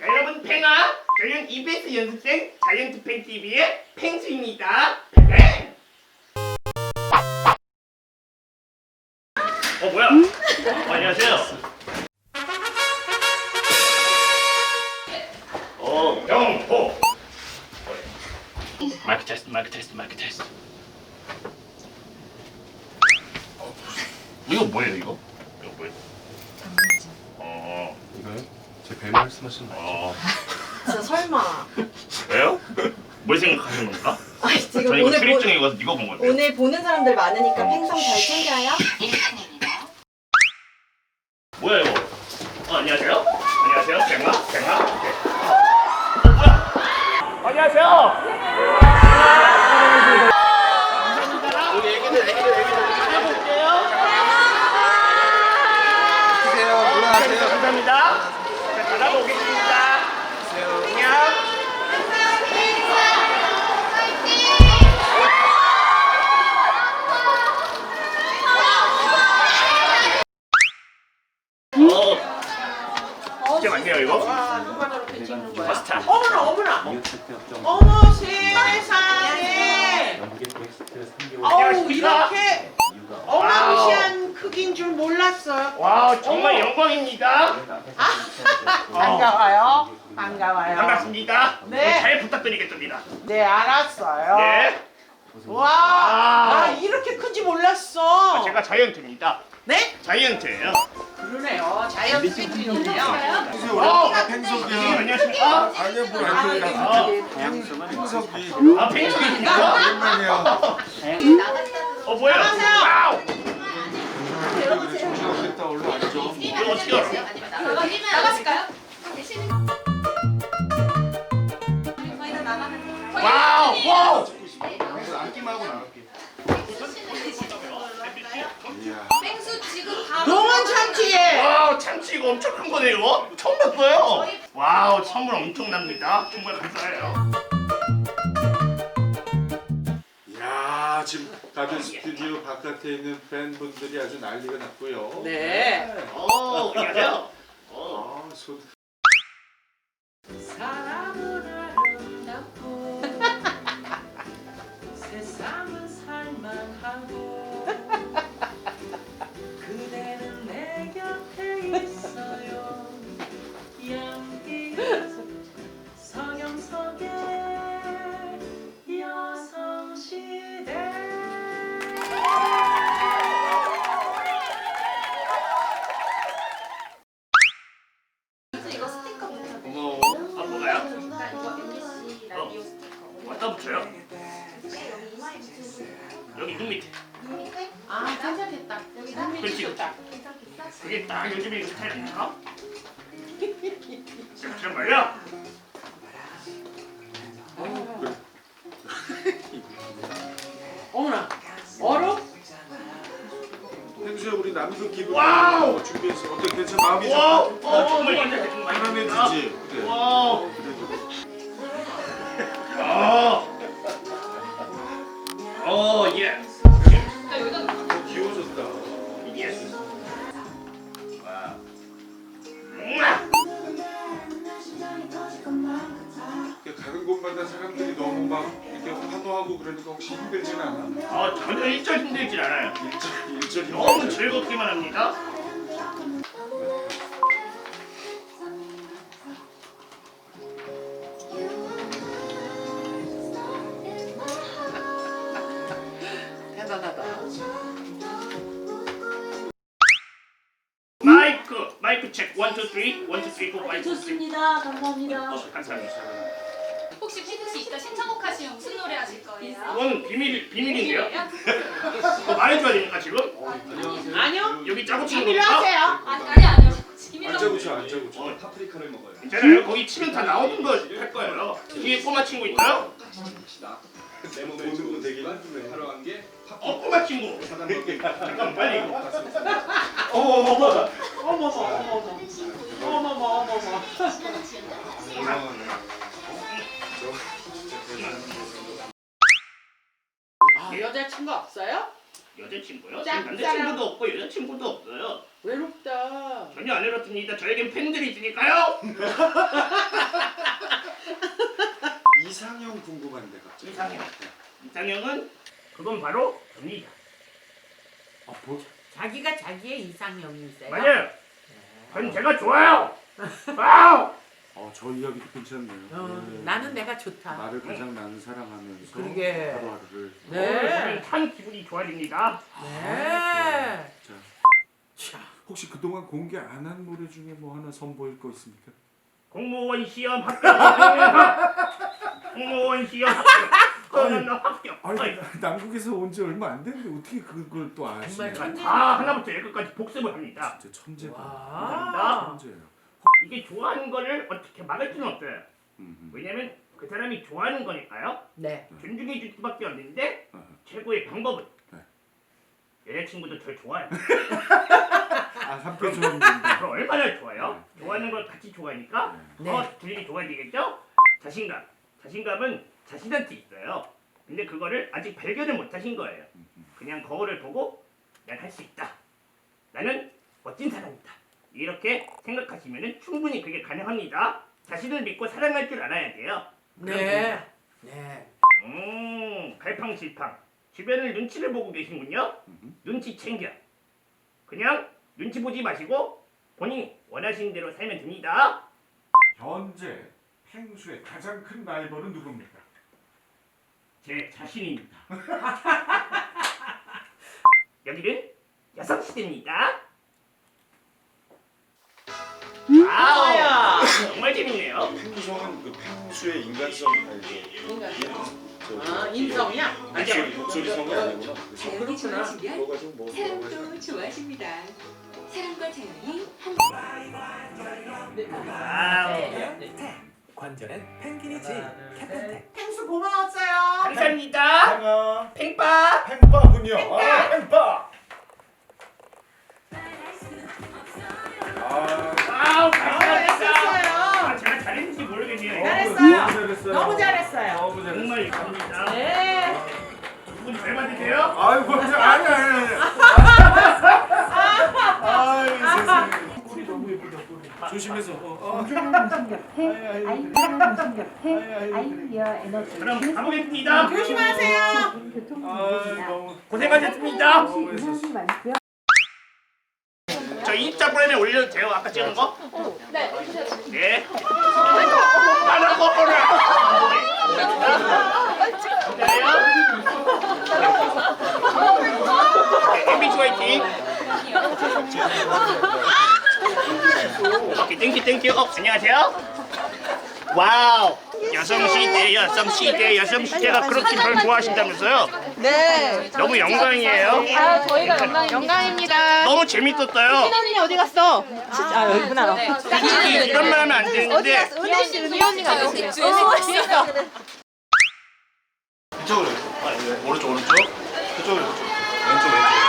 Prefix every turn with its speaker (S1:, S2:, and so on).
S1: 여러분 팽아 저는 EBS 연습생 자이언트 팽 TV의 팽수입니다. 팽. 어 뭐야? 어, 안녕하세요. 어 영호. 마이크 테스트 마이크 테스트 마이크 테스트. 어, 이거 뭐예요 이거? 이거 뭐예요? 어.
S2: 이거요? 제배 말씀하시는 거
S1: 어.
S3: 진짜 설마.
S1: 왜요? 뭘 생각하는 건가?
S3: 아 지금
S1: 저 이거
S3: 오늘
S1: 출입
S3: 보,
S1: 중에 이거 이거 본 건데.
S3: 오늘 보는 사람들 많으니까 팽성 잘 챙겨요.
S1: 뭐야 이거? 어, 안녕하세요. 안녕하세요. 어, 뭐야? 안녕하세요. 감사합니다. 안녕. 어, 많네요 이거.
S4: 누가 저렇게 찍는 거야?
S1: 파스타.
S4: 어머나 어머나 어머 세상에 어우? 이렇게 어마무시한 크기인 줄 몰랐어요
S1: 와 정말
S4: 어머.
S1: 영광입니다.
S4: 반가워요 반가워요
S1: 반갑습니다.
S4: 네.
S1: 잘 부탁드리겠습니다.
S4: 네 알았어요
S1: 네.
S4: 와
S1: 아.
S4: 나 이렇게 큰지 몰랐어
S1: 제가 자이언트입니다.
S4: 네?
S1: 자이언트예요.
S4: 그러네요 자이언트 팬이네요
S1: 어,
S2: 팽석이요.
S1: 안녕하십니까?
S2: 아니요, 뭘안 들리나.
S1: 아,
S2: 팽석이.
S1: 아 팽수입니까?
S2: 오랜만이에요.
S1: 어 뭐야?
S4: 안녕하세요.
S1: 와우.
S2: 정신없겠다, 얼른 앉죠.
S1: 이거 어떻게 알아?
S5: 나가실까요?
S4: 참치에
S1: 와우 참치 이거 엄청 큰 거네요. 처음 봤어요. 와우 선물 엄청납니다. 정말 감사해요.
S2: 이야, 지금 다들 스튜디오 바깥에 있는 팬분들이 아주 난리가 났고요.
S1: 네어 안녕하세요. 어.
S2: 아, 손.
S6: 사람은 아름답고 세상은 살만하고
S1: 요즘에 이 스타일 아닌가? 잠깐만요.
S4: 어머나 얼음?
S2: 팽수야, 우리 남극 기부
S1: 와우!
S2: 준비했어. 어때? 괜찮아? 마음이?
S1: 와우. 어 정말 완전 정말
S2: 편안해지지? 그래.
S1: 와우.
S2: 그래 하고 그러니까 혹시 힘들진 않아?
S1: 아 전혀 일절 힘들진 않아요.
S2: 일절, 일절이
S1: 너무 즐겁기만 합니다.
S4: 대단하다
S1: 마이크 마이크 체크 원투 쓰리 원투 쓰리 포 파이브.
S5: 좋습니다. 감사합니다.
S1: 어, 감사합니다.
S5: 지금 무슨 노래 하실 거예요?
S1: 그건 비밀 비밀인데요. 그거 말해줘야 되니까 지금
S4: 아니요.
S1: 여기 짜고 치는
S4: 비밀로
S1: 거니까.
S4: 하세요.
S5: 아, 아니 아니요.
S2: 안짜고쳐 안짜고쳐 어, 파프리카를
S1: 먹어요. 괜찮아요. 거기 치면 다 나오는 거할 거예요. 뒤에 꼬마 친구 있어요?
S2: 내 몸에 좋은 어, 되게 하러 간게
S1: 어, 어 꼬마 친구. 네, 잠깐 빨리. 아,
S4: 어머머머. 어머머머머. 어머머머머. 여자친구?
S1: 여자친구요? 남자친구도 없고 여자친구도 없어요.
S4: 외롭다.
S1: 전혀 안 외롭습니다. 저에겐 팬들이 있으니까요.
S2: 이상형 궁금한데 갑자기.
S1: 이상형. 이상형은 그건 바로 접니다.
S2: 아, 뭐,
S7: 자기가 자기의 이상형이 있어요.
S1: 맞아요. 전 제가 좋아요.
S2: 어, 저 이야기도 괜찮네요.
S7: 어,
S2: 네.
S7: 나는 내가 좋다.
S2: 나를 가장 나는 사랑하면서
S7: 그러게.
S2: 하루하루를
S7: 네.
S1: 참 기분이 좋아집니다.
S7: 네.
S2: 자,
S7: 자,
S2: 혹시 그동안 공개 안 한 노래 중에 뭐 하나 선보일 거 있습니까?
S1: 공무원 시험 합격. 공무원 시험 합격. 저는 합격.
S2: 아니
S1: 아이,
S2: 나- 남국에서 온 지 얼마 안 됐는데 어떻게 그걸 또 아시냐?
S7: 정말 천재.
S1: 다 하나부터 열까지 복습을 합니다.
S2: 진짜 천재다.
S7: 와.
S2: 천재예요.
S1: 이게 좋아하는 거를 어떻게 막을 수는 없어요. 왜냐면 그 사람이 좋아하는 거니까요.
S7: 네.
S1: 존중해 줄 수밖에 없는데
S2: 어.
S1: 최고의 방법은
S2: 네.
S1: 여자친구도 절 좋아해요.
S2: 아 함께 좋아하는 건데.
S1: 그럼 얼마나 좋아요? 좋아하는 걸 같이 좋아하니까
S7: 네.
S1: 더 둘이 좋아지겠죠? 자신감. 자신감은 자신한테 있어요. 근데 그거를 아직 발견을 못 하신 거예요. 그냥 거울을 보고 난 할 수 있다. 나는 멋진 사람이다. 이렇게 생각하시면 충분히 그게 가능합니다. 자신을 믿고 사랑할 줄 알아야 돼요.
S7: 네. 네.
S1: 음, 갈팡질팡. 주변을 눈치를 보고 계신군요.
S2: 음.
S1: 눈치 챙겨. 그냥 눈치 보지 마시고 본인이 원하시는 대로 살면 됩니다.
S2: 현재 펭수의 가장 큰 라이벌은 누굽니까?
S1: 제 자신입니다. 여기는 여성시대입니다. 재밌네요.
S8: 펭수성은 그 펭수의 인간성 아니고
S4: 인간. 저아 인성이야?
S8: 목소리 목소리 성이 아니구나.
S4: 그렇구나.
S8: 그거 가지고 뭐 뭐라고 하지?
S9: 사랑도 좋아하십니다. 사랑과 자연이 한
S1: 와우.
S10: 관절엔 펭귄이지 캡틴
S7: 펭수 고마웠어요.
S1: 감사합니다.
S8: 팽아
S1: 팽빠.
S8: 팽빠군요. 아
S7: 잘했어요.
S2: 너무 잘했어요.
S7: 너무 잘했어요.
S1: 정말 감사합니다.
S7: 네.
S1: 두분 잘 받으세요?
S2: 아유, 뭐, 아니 아니 아니. 아이 세상에. 꼬리 너무 예쁘다 꼬리. 조심해서. 어, 어.
S1: 그럼 가보겠습니다.
S7: 조심하세요.
S2: 아이 너무
S1: 고생하셨습니다.
S2: 너무 했었어.
S1: 저 인스타그램에 올려도 돼요? 아까 찍은 거?
S5: 네.
S1: 네. 나는 거꾸로. MBC 화이팅. 오케이, 땡큐, 땡큐. 어, 안녕하세요. 와우. 여성 시대, 여성 시대, 여성 시대가 그렇게 별 좋아하신다면서요?
S3: 네.
S1: 너무 영광이에요.
S5: 아 저희가 영광입니다.
S3: 영광입니다.
S1: 너무 재밌었어요.
S3: 언니 어디 갔어? 아 여기구나.
S1: 솔직히 이런 말 하면 안 되는데
S3: 은혜 씨, 은혜 언니가
S5: 여기
S3: 어디?
S5: 있어요.
S8: 이쪽으로. 아, 네. 오른쪽 오른쪽. 그쪽으로 그쪽. 왼쪽 왼쪽.